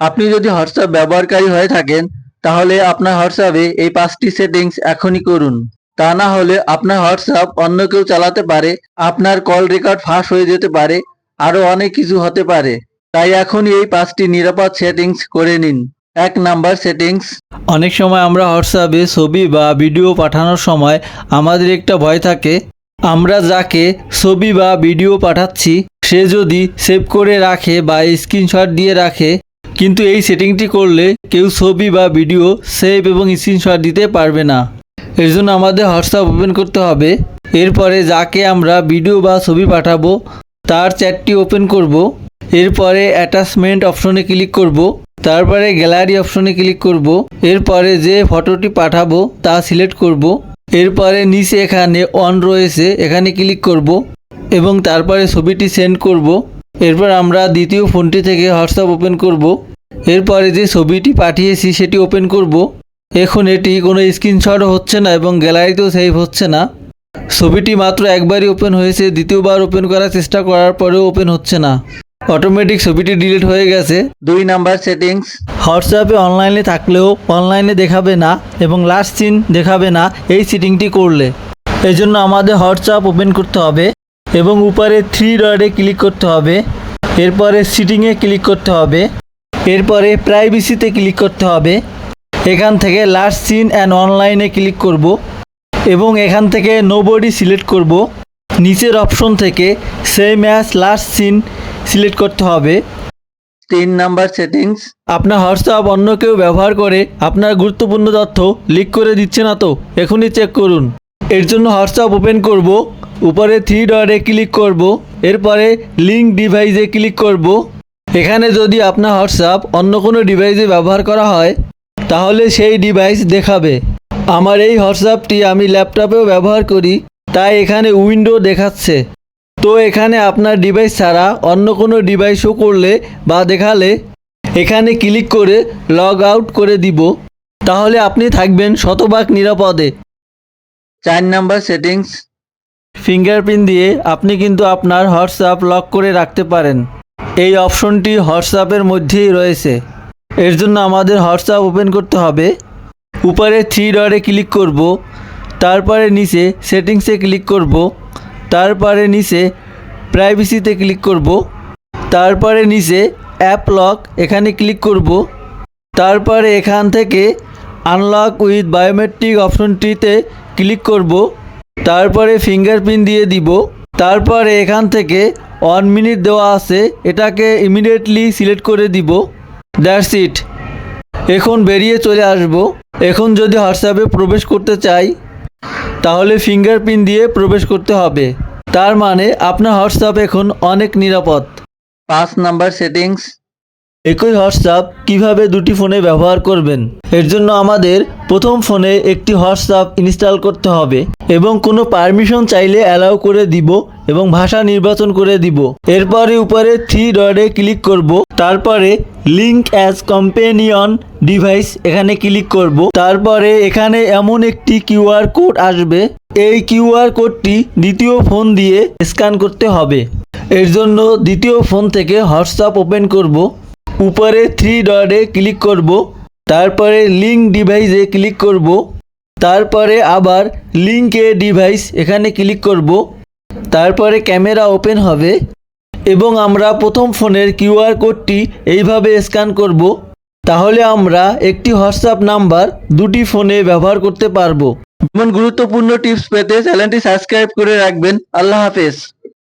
আপনি যদি হোয়াটসঅ্যাপ ব্যবহারকারী হয়ে থাকেন, তাহলে আপনার হোয়াটসঅ্যাপে এই পাঁচটি সেটিংস এখনই করুন। তা না হলে আপনার হোয়াটসঅ্যাপ অন্য কেউ চালাতে পারে, আপনার কল রেকর্ড ফাঁস হয়ে যেতে পারে, আরও অনেক কিছু হতে পারে। তাই এখনই এই পাঁচটি নিরাপদ সেটিংস করে নিন। এক নাম্বার সেটিংস। অনেক সময় আমরা হোয়াটসঅ্যাপে ছবি বা ভিডিও পাঠানোর সময় আমাদের একটা ভয় থাকে, আমরা যাকে ছবি বা ভিডিও পাঠাচ্ছি, সে যদি সেভ করে রাখে বা স্ক্রিনশট দিয়ে রাখে কিন্তু এই সেটিংটি করলে কেউ ছবি বা ভিডিও সেভ এবং স্ক্রিনশট দিতে পারবে না। এর জন্য আমাদের হোয়াটসঅ্যাপ ওপেন করতে হবে। এরপরে যাকে আমরা ভিডিও বা ছবি পাঠাবো, তার চ্যাটটি ওপেন করব। এরপরে অ্যাটাচমেন্ট অপশনে ক্লিক করব। তারপরে গ্যালারি অপশনে ক্লিক করব। এরপরে যে ফটোটি পাঠাবো, তা সিলেক্ট করব। এরপরে নিচে এখানে অন রয়েছে, এখানে ক্লিক করব এবং তারপরে ছবিটি সেন্ড করব। এরপর আমরা দ্বিতীয় ফোনটি থেকে হোয়াটসঅ্যাপ ওপেন করব। এরপরে যে ছবিটি পাঠিয়েছি সেটি ওপেন করব। এখন এটি কোনো স্ক্রিনশটও হচ্ছে না এবং গ্যালারিতেও সেভ হচ্ছে না। ছবিটি মাত্র একবারই ওপেন হয়েছে দ্বিতীয়বার ওপেন করার চেষ্টা করার পরেও ওপেন হচ্ছে না। অটোমেটিক ছবিটি ডিলিট হয়ে গেছে। দুই নাম্বার সেটিংস হোয়াটসঅ্যাপে অনলাইনে থাকলেও অনলাইনে দেখাবে না এবং লাস্ট সিন দেখাবে না এই সেটিংটি করলে। এই জন্য আমাদের হোয়াটসঅ্যাপ ওপেন করতে হবে এবং উপরে থ্রি ডটে ক্লিক করতে হবে। এরপরে সিটিংয়ে ক্লিক করতে হবে। এরপরে প্রাইভেসিতে ক্লিক করতে হবে। এখান থেকে লাস্ট সিন অ্যান্ড অনলাইনে ক্লিক করব এবং এখান থেকে নোবডি সিলেক্ট করব। নিচের অপশন থেকে same as last seen select করতে হবে। তিন নাম্বার সেটিংস আপনার হোয়াটসঅ্যাপ অন্য কেউ ব্যবহার করে আপনার গুরুত্বপূর্ণ তথ্য লিক করে দিচ্ছে না তো এখনই চেক করুন। এর জন্য হোয়াটসঅ্যাপ ওপেন করব উপরে থ্রি ডটে ক্লিক করব এরপরে লিঙ্ক ডিভাইসে ক্লিক করব। এখানে যদি আপনার হোয়াটসঅ্যাপ অন্য কোনো ডিভাইসে ব্যবহার করা হয় তাহলে সেই ডিভাইস দেখাবে। আমার এই হোয়াটসঅ্যাপটি আমি ল্যাপটপেও ব্যবহার করি তাই এখানে উইন্ডো দেখাচ্ছে। তো এখানে আপনার ডিভাইস ছাড়া অন্য কোনো ডিভাইস শো করলে বা দেখালে এখানে ক্লিক করে লগ আউট করে দিব। তাহলে আপনি থাকবেন শতভাগ নিরাপদে। চার নাম্বার সেটিংস। ফিঙ্গারপ্রিন্ট দিয়ে আপনি কিন্তু আপনার হোয়াটসঅ্যাপ লক করে রাখতে পারেন। এই অপশনটি হোয়াটসঅ্যাপের মধ্যেই রয়েছে। এর জন্য আমাদের হোয়াটসঅ্যাপ ওপেন করতে হবে। উপরে থ্রি ডটে ক্লিক করব। তারপরে নিচে সেটিংসে ক্লিক করব। তারপরে নিচে প্রাইভেসিতে ক্লিক করব। তারপরে নিচে অ্যাপ লক এখানে ক্লিক করব। তারপরে এখান থেকে আনলক উইথ বায়োমেট্রিক অপশনটিতে ক্লিক করব। তারপরে ফিঙ্গারপ্রিন্ট দিয়ে দিব। তারপরে এখান থেকে ওয়ান মিনিট দেওয়া আছে, এটাকে ইমিডিয়েটলি সিলেক্ট করে দিব। দ্যাটস ইট এখন বেরিয়ে চলে আসব। এখন যদি হোয়াটসঅ্যাপে প্রবেশ করতে চাই, তাহলে ফিঙ্গারপ্রিন্ট দিয়ে প্রবেশ করতে হবে। তার মানে আপনার হোয়াটসঅ্যাপ এখন অনেক নিরাপদ। পাঁচ নাম্বার সেটিংস। একই হোয়াটসঅ্যাপ কীভাবে দুটি ফোনে ব্যবহার করবেন? এর জন্য আমাদের প্রথম ফোনে একটি হোয়াটসঅ্যাপ ইনস্টল করতে হবে এবং কোনো পারমিশন চাইলে অ্যালাউ করে দিব এবং ভাষা নির্বাচন করে দিব। এরপরে উপরে থ্রি ডটে ক্লিক করব। তারপরে লিঙ্ক অ্যাজ কম্পেনিয়ন ডিভাইস এখানে ক্লিক করব। তারপরে এখানে এমন একটি কিউআর কোড আসবে। এই কিউআর কোডটি দ্বিতীয় ফোন দিয়ে স্ক্যান করতে হবে। এর জন্য দ্বিতীয় ফোন থেকে হোয়াটসঅ্যাপ ওপেন করব। উপরে থ্রি ডটে ক্লিক করব, তারপরে লিঙ্ক ডিভাইসে ক্লিক করব, তারপরে আবার লিঙ্কে ডিভাইস এখানে ক্লিক করব, তারপরে ক্যামেরা ওপেন হবে এবং আমরা প্রথম ফোনের কিউআর কোডটি এইভাবে স্ক্যান করব, তাহলে আমরা একটি হোয়াটসঅ্যাপ নাম্বার দুটি ফোনে ব্যবহার করতে পারব। এমন গুরুত্বপূর্ণ টিপস পেতে চ্যানেলটি সাবস্ক্রাইব করে রাখবেন। আল্লাহ হাফেজ।